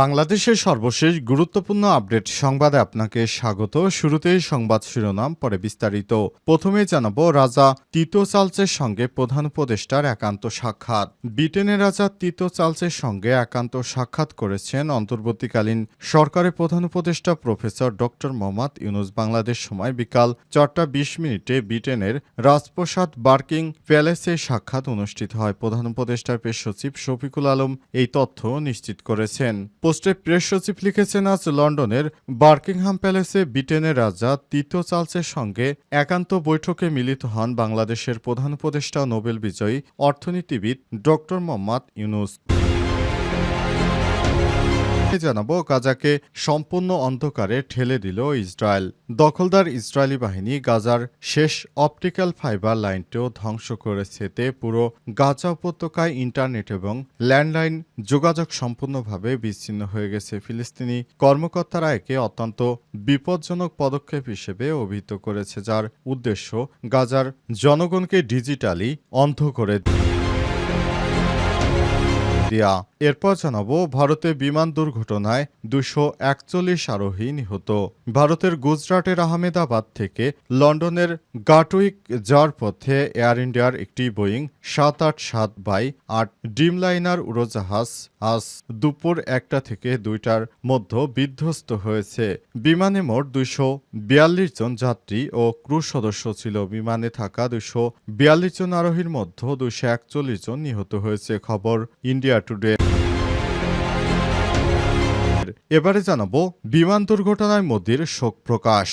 বাংলাদেশের সর্বশেষ গুরুত্বপূর্ণ আপডেট সংবাদে আপনাকে স্বাগত। শুরুতেই সংবাদ শিরোনাম, পরে বিস্তারিত। প্রথমে জানাব, রাজা তিতো চালচের সঙ্গে প্রধান উপদেষ্টার একান্ত সাক্ষাৎ। ব্রিটেনের রাজা তিতো চালচের সঙ্গে একান্ত সাক্ষাৎ করেছেন অন্তর্বর্তীকালীন সরকারের প্রধান উপদেষ্টা প্রফেসর ডক্টর মোহাম্মদ ইউনুস। বাংলাদেশ সময় বিকাল চারটা বিশ মিনিটে ব্রিটেনের রাজপ্রসাদ বার্কিং প্যালেসে সাক্ষাৎ অনুষ্ঠিত হয়। প্রধান উপদেষ্টার পেশ সচিব শফিকুল আলম এই তথ্য নিশ্চিত করেছেন। পোস্টে প্রেস সচিব লিখেছেন, আজ লন্ডনের বার্কিংহাম প্যালেসে ব্রিটেনের রাজা তৃতীয় চার্লসের সঙ্গে একান্ত বৈঠকে মিলিত হন বাংলাদেশের প্রধান উপদেষ্টা, নোবেল বিজয়ী অর্থনীতিবিদ ডক্টর মোহাম্মদ ইউনুস। জানাব, গাজাকে সম্পূর্ণ অন্ধকারে ঠেলে দিল ইসরায়েল। দখলদার ইসরায়েলি বাহিনী গাজার শেষ অপটিক্যাল ফাইবার লাইনটিও ধ্বংস করেছে এতে পুরো গাজা উপত্যকায় ইন্টারনেট এবং ল্যান্ডলাইন যোগাযোগ সম্পূর্ণভাবে বিচ্ছিন্ন হয়ে গেছে। ফিলিস্তিনি কর্মকর্তারা একে অত্যন্ত বিপজ্জনক পদক্ষেপ হিসেবে অভিহিত করেছে, যার উদ্দেশ্য গাজার জনগণকে ডিজিটালি অন্ধ করে দেয়া এরপর জানাব, ভারতে বিমান দুর্ঘটনায় দুশো একচল্লিশ আরোহী নিহত। ভারতের গুজরাটের আহমেদাবাদ থেকে লন্ডনের গাটুইক যাওয়ার পথে এয়ার ইন্ডিয়ার একটি বোয়িং সাত আট সাত বাই আট ড্রিমলাইনার উড়োজাহাজ আজ দুপুর একটা থেকে দুইটার মধ্যে বিধ্বস্ত হয়েছে। বিমানে মোট দুইশো বিয়াল্লিশ জন যাত্রী ও ক্রু সদস্য ছিল। বিমানে থাকা দুশো বিয়াল্লিশ জন আরোহীর মধ্যে দুইশো একচল্লিশ জন নিহত হয়েছে। খবর ইন্ডিয়া টুডে এবারে জানাব বিমান দুর্ঘটনায় মোদির শোক প্রকাশ।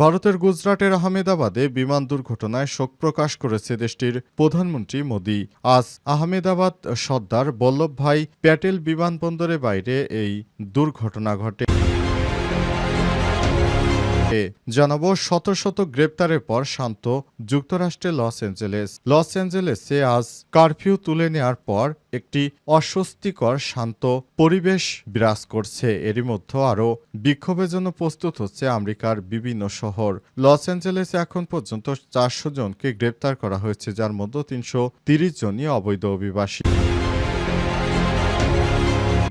ভারতের গুজরাটের আহমেদাবাদে বিমান দুর্ঘটনায় শোক প্রকাশ করেছে দেশটির প্রধানমন্ত্রী মোদি। আজ আহমেদাবাদ সর্দার বল্লভ ভাই প্যাটেল বিমানবন্দরের বাইরে এই দুর্ঘটনা ঘটে। জানাব, শত শত গ্রেপ্তারের পর শান্ত যুক্তরাষ্ট্রের লস অ্যাঞ্জেলেস। লস অ্যাঞ্জেলেসে আজ কারফিউ তুলে নেওয়ার পর একটি অস্বস্তিকর শান্ত পরিবেশ বিরাজ করছে। এরই মধ্যে আরও বিক্ষোভের জন্য প্রস্তুত হচ্ছে আমেরিকার বিভিন্ন শহর। লস অ্যাঞ্জেলেসে এখন পর্যন্ত চারশো জনকে গ্রেপ্তার করা হয়েছে, যার মধ্যে তিনশো জনই অবৈধ অভিবাসী।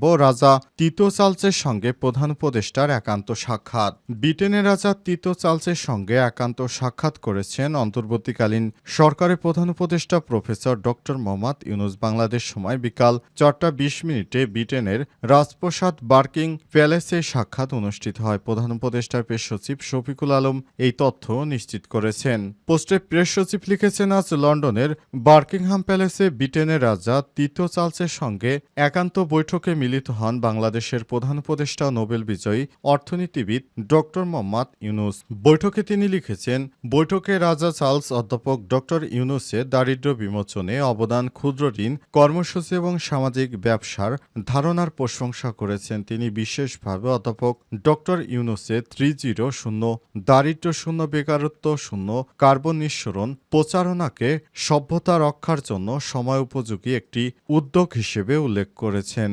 ও রাজা তিতো চার্লসের সঙ্গে প্রধান উপদেষ্টার একান্ত সাক্ষাৎ। ব্রিটেনের রাজা তিতো চার্লসের সঙ্গে একান্ত সাক্ষাৎ করেছেন অন্তর্বর্তীকালীন সরকারের প্রধান উপদেষ্টা প্রফেসর ডক্টর মোহাম্মদ ইউনুস। বাংলাদেশ সময় বিকাল চারটা বিশ মিনিটে ব্রিটেনের রাজপ্রসাদ বার্কিং প্যালেসে সাক্ষাৎ অনুষ্ঠিত হয়। প্রধান উপদেষ্টার প্রেস সচিব শফিকুল আলম এই তথ্য নিশ্চিত করেছেন। পোস্টে প্রেস সচিব লিখেছেন, আজ লন্ডনের বার্কিংহাম প্যালেসে ব্রিটেনের রাজা তিতো চার্লসের সঙ্গে একান্ত বৈঠকে মিলিত হন বাংলাদেশের প্রধান উপদেষ্টা নোবেল বিজয়ী অর্থনীতিবিদ ডক্টর মোহাম্মদ ইউনুস। বৈঠকে তিনি লিখেছেন, বৈঠকে রাজা চার্লস অধ্যাপক ডক্টর ইউনুসের দারিদ্র্য বিমোচনে অবদান, ক্ষুদ্র ঋণ, কর্মসূচি এবং সামাজিক ব্যবসার ধারণার প্রশংসা করেছেন। তিনি বিশেষভাবে অধ্যাপক ডক্টর ইউনুসের থ্রি জিরো শূন্য, দারিদ্র্য শূন্য, বেকারত্ব শূন্য, কার্বন নিঃসরণ, প্রচারণাকে সভ্যতা রক্ষার জন্য সময় উপযোগী একটি উদ্যোগ হিসেবে উল্লেখ করেছেন।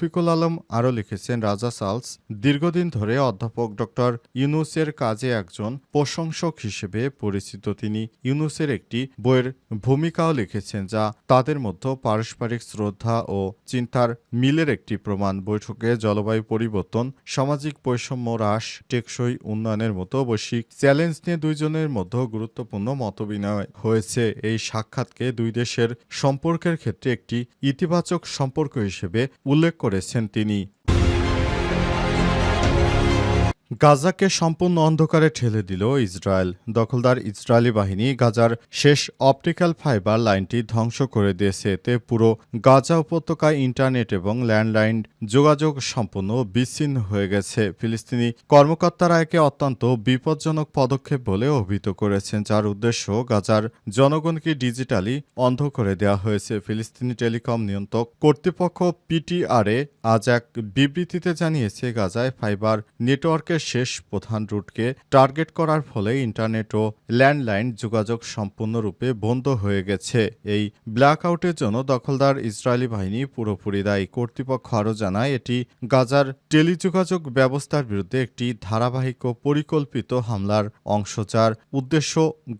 শফিকুল আলম আরও লিখেছেন, রাজা চার্লস দীর্ঘদিন ধরে অধ্যাপক ডক্টর ইউনুসের কাজে একজন প্রশংসক হিসেবে পরিচিত। তিনি ইউনুসের একটি বইয়ের ভূমিকাও লিখেছেন, যা তাদের মধ্যে পারস্পরিক শ্রদ্ধা ও চিন্তার মিলের একটি প্রমাণ। বৈঠকে জলবায়ু পরিবর্তন, সামাজিক বৈষম্য হ্রাস, টেকসই উন্নয়নের মতো বৈশ্বিক চ্যালেঞ্জ নিয়ে দুইজনের মধ্যে গুরুত্বপূর্ণ মতবিনিময় হয়েছে। এই সাক্ষাৎকে দুই দেশের সম্পর্কের ক্ষেত্রে একটি ইতিবাচক সম্পর্ক হিসেবে উল্লেখ করেছেন তিনি। গাজাকে সম্পূর্ণ অন্ধকারে ঠেলে দিল ইসরায়েল। দখলদার ইসরায়েলি বাহিনী গাজার শেষ অপটিক্যাল ফাইবার লাইনটি ধ্বংস করে দিয়েছে। এতে পুরো গাজা উপত্যকায় ইন্টারনেট এবং ল্যান্ডলাইন যোগাযোগ সম্পূর্ণ বিচ্ছিন্ন হয়ে গেছে। ফিলিস্তিনি কর্মকর্তারা একে অত্যন্ত বিপজ্জনক পদক্ষেপ বলে অভিহিত করেছেন, যার উদ্দেশ্য গাজার জনগণকে ডিজিটালি অন্ধ করে দেওয়া হয়েছে। ফিলিস্তিনি টেলিকম নিয়ন্ত্রক কর্তৃপক্ষ পিটিআরএ আজ এক বিবৃতিতে জানিয়েছে, গাজায় ফাইবার নেটওয়ার্কের ইসরায়েলের শেষ প্রধান রুটকে টার্গেট করার ফলে ইন্টারনেট ও ল্যান্ডলাইন যোগাযোগ সম্পূর্ণরূপে বন্ধ হয়ে গেছে। এই ব্ল্যাকআউটের জন্য দখলদার ইসরায়েলি বাহিনী পুরোপুরি দায়ী। কর্তৃপক্ষ আরও জানায়, এটি গাজার টেলিযোগাযোগ ব্যবস্থার বিরুদ্ধে একটি ধারাবাহিক ও পরিকল্পিত হামলার অংশ যার উদ্দেশ্য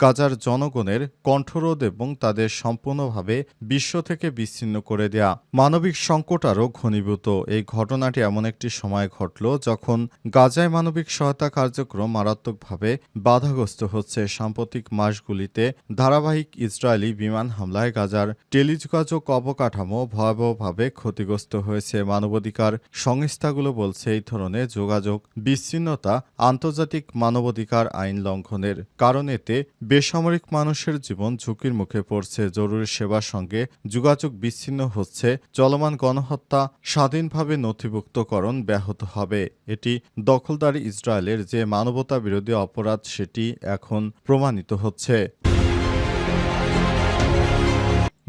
গাজার জনগণের কণ্ঠরোধ এবং তাদের সম্পূর্ণভাবে বিশ্ব থেকে বিচ্ছিন্ন করে দেয়া। মানবিক সংকট আরও ঘনীভূত। এই ঘটনাটি এমন একটি সময় ঘটল যখন গাজায় মানবিক সহায়তা কার্যক্রম মারাত্মকভাবে বাধাগ্রস্ত হচ্ছে সাম্প্রতিক মাসগুলিতে ধারাবাহিক ইসরায়েলি বিমান হামলায় গাজার টেলিযোগাযোগ অবকাঠামো ভয়াবহভাবে ক্ষতিগ্রস্ত হয়েছে। মানবাধিকার সংস্থাগুলো বলছে এই ধরনের যোগাযোগ বিচ্ছিন্নতা আন্তর্জাতিক মানবাধিকার আইন লঙ্ঘনের কারণ এতে বেসামরিক মানুষের জীবন ঝুঁকির মুখে পড়ছে। জরুরি সেবার সঙ্গে যোগাযোগ বিচ্ছিন্ন হচ্ছে। চলমান গণহত্যা স্বাধীনভাবে নথিভুক্তকরণ ব্যাহত হবে। এটি দখলদারি ইসরায়েলের যে মানবতা বিরোধী অপরাধ সেটি এখন প্রমাণিত হচ্ছে।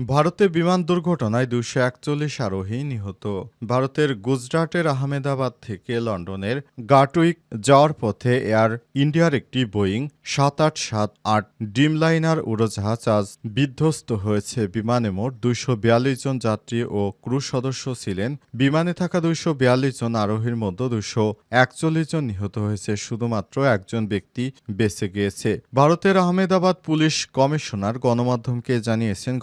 ভারতে বিমান দুর্ঘটনায় দুশো একচল্লিশ আরোহী নিহত। ভারতের গুজরাটের আহমেদাবাদ থেকে লন্ডনের গাটুইক যাওয়ার পথে এয়ার ইন্ডিয়ার একটি বোয়িং সাত আট সাত আট ডিমলাইনার উড়োজাহাজ আজ বিধ্বস্ত হয়েছে। বিমানে মোট দুইশো বিয়াল্লিশ জন যাত্রী ও ক্রু সদস্য ছিলেন। বিমানে থাকা দুইশো বিয়াল্লিশ জন আরোহীর মধ্যে দুশো একচল্লিশ জন নিহত হয়েছে। শুধুমাত্র একজন ব্যক্তি বেঁচে গিয়েছে। ভারতের আহমেদাবাদ পুলিশ কমিশনার গণমাধ্যমকে জানিয়েছেন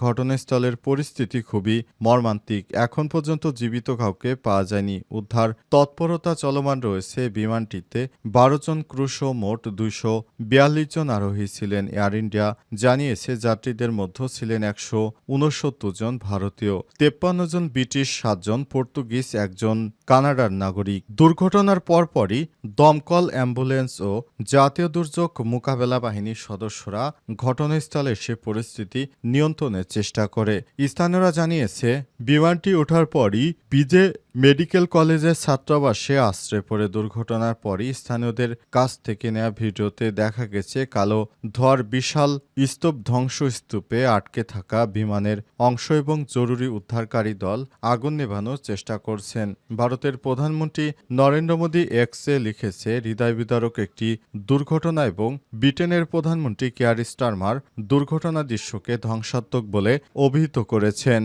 ঘটনাস্থলের পরিস্থিতি খুবই মর্মান্তিক। এখন পর্যন্ত জীবিত কাউকে পাওয়া যায়নি। উদ্ধার তৎপরতা চলমান রয়েছে বিমানটিতে। বারো জন ক্রুশ মোট দুইশো বিয়াল্লিশ জন আরোহী ছিলেন এয়ার ইন্ডিয়া, জানিয়েছে যাত্রীদের মধ্যে ছিলেন একশো উনসত্তর জন ভারতীয়। তেপ্পান্ন জন ব্রিটিশ সাতজন পর্তুগিজ, একজন কানাডার নাগরিক। দুর্ঘটনার পরপরই দমকল, অ্যাম্বুলেন্স ও জাতীয় দুর্যোগ মোকাবেলা বাহিনীর সদস্যরা ঘটনাস্থলে এসে পরিস্থিতি নিয়ন্ত্রণের চেষ্টা করে। স্থানীয়রা জানিয়েছে, বিমানটি ওঠার পরই বিজে মেডিকেল কলেজের ছাত্রাবাসে আশ্রয় পড়ে। দুর্ঘটনার পরই স্থানীয়দের কাছ থেকে নেওয়া ভিডিওতে দেখা গেছে, কালো ধোয়ার বিশাল স্তূপ ধ্বংসস্তূপে আটকে থাকা বিমানের অংশ এবং জরুরি উদ্ধারকারী দল আগুন নেভানোর চেষ্টা করছেন। ভারতের প্রধানমন্ত্রী নরেন্দ্র মোদী এক্সে লিখেছে, হৃদয় বিদারক একটি দুর্ঘটনা এবং ব্রিটেনের প্রধানমন্ত্রী কেয়ার স্টারমার দুর্ঘটনা দৃশ্যকে ধ্বংসাত্মক বলে অভিহিত করেছেন।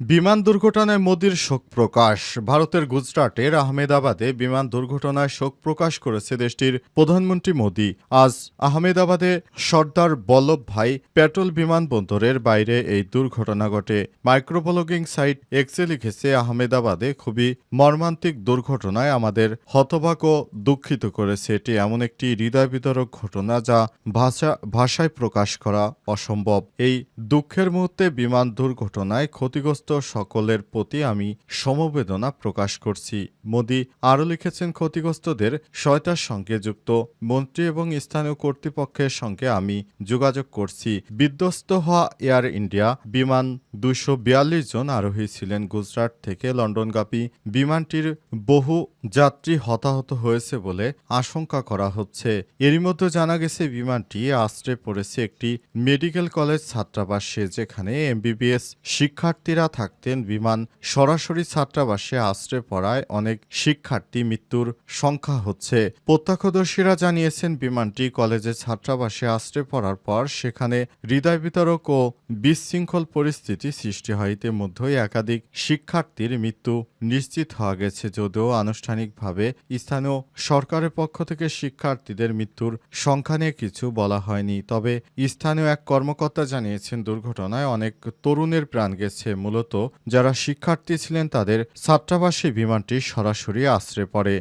বিমান দুর্ঘটনায় মোদির শোক প্রকাশ। ভারতের গুজরাটের আহমেদাবাদে বিমান দুর্ঘটনায় শোক প্রকাশ করেছে দেশটির প্রধানমন্ত্রী মোদি। আজ আহমেদাবাদে সর্দার বল্লভ ভাই পেট্রোল বিমানবন্দরের বাইরে এই দুর্ঘটনা ঘটে। মাইক্রোব্লগিং সাইট এক্সে লিখেছে, আহমেদাবাদে খুবই মর্মান্তিক দুর্ঘটনায় আমাদের হতবাক ও দুঃখিত করেছে। এটি এমন একটি হৃদয় বিতরক ঘটনা যা ভাষা, ভাষায় প্রকাশ করা অসম্ভব। এই দুঃখের মুহূর্তে বিমান দুর্ঘটনায় ক্ষতিগ্রস্ত সকলের প্রতি আমি সমবেদনা প্রকাশ করছি। মোদি আরও লিখেছেন, ক্ষতিগ্রস্তদের সহায়তার সঙ্গে যুক্ত। মন্ত্রী এবং স্থানীয় কর্তৃপক্ষের সঙ্গে আমি যোগাযোগ করছি। বিধ্বস্ত হওয়া এয়ার ইন্ডিয়া বিমান দুশো জন আরোহী ছিলেন গুজরাট থেকে লন্ডনগামী বিমানটির বহু যাত্রী হতাহত হয়েছে বলে আশঙ্কা করা হচ্ছে। এরই মধ্যে জানা গেছে, বিমানটি আশ্রে পড়েছে একটি মেডিকেল কলেজ ছাত্রাবাসে, যেখানে এমবিবিএস শিক্ষার্থীরা থাকতেন বিমান সরাসরি ছাত্রাবাসে আশ্রে পড়ায় অনেক শিক্ষার্থী মৃত্যুর সংখ্যা হচ্ছে। প্রত্যক্ষদর্শীরা জানিয়েছেন, বিমানটি কলেজের ছাত্রাবাসে আশ্রে পড়ার পর সেখানে হৃদয় বিতরক ও বিশৃঙ্খল পরিস্থিতি সৃষ্টি হয়। ইতিমধ্যেই একাধিক শিক্ষার্থীর মৃত্যু নিশ্চিত হওয়া গেছে। যদিও আনুষ্ঠানিকভাবে স্থানীয় সরকারের পক্ষ থেকে শিক্ষার্থীদের মৃত্যুর সংখ্যা নিয়ে কিছু বলা হয়নি, তবে স্থানীয় এক কর্মকর্তা জানিয়েছেন, দুর্ঘটনায় অনেক তরুণের প্রাণ গেছে। মূলত যারা শিক্ষার্থী ছিলেন তাদের ছাত্রাবাসে বিমানটি সরাসরি আশ্রে পড়ে।